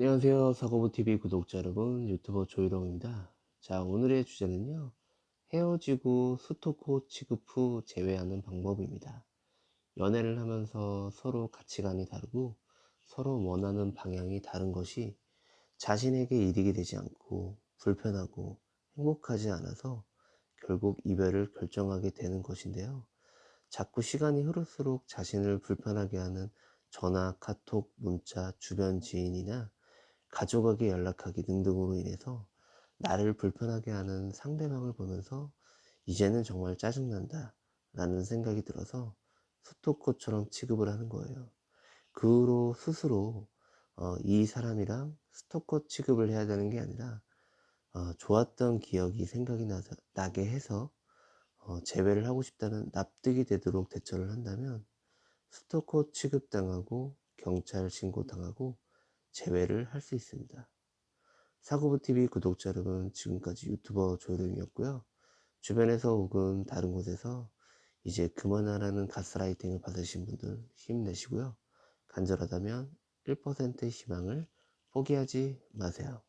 안녕하세요. 사고부TV 구독자 여러분, 유튜버 조희롱입니다. 자, 오늘의 주제는요. 헤어지고 스토커 취급 후 재회하는 방법입니다. 연애를 하면서 서로 가치관이 다르고 서로 원하는 방향이 다른 것이 자신에게 이득이 되지 않고 불편하고 행복하지 않아서 결국 이별을 결정하게 되는 것인데요. 자꾸 시간이 흐를수록 자신을 불편하게 하는 전화, 카톡, 문자, 주변 지인이나 가족에게 연락하기 등등으로 인해서 나를 불편하게 하는 상대방을 보면서 이제는 정말 짜증난다 라는 생각이 들어서 스토커처럼 취급을 하는 거예요. 그 후로 스스로 어, 이 사람이랑 스토커 취급을 해야 되는 게 아니라 어, 좋았던 기억이 생각이 나서, 나게 해서 어, 재회를 하고 싶다는 납득이 되도록 대처를 한다면 스토커 취급당하고 경찰 신고당하고 재회를 할 수 있습니다. 사고부TV 구독자 여러분 지금까지 유튜버 조효령이었고요. 주변에서 혹은 다른 곳에서 이제 그만하라는 가스라이팅을 받으신 분들 힘내시고요. 간절하다면 1%의 희망을 포기하지 마세요.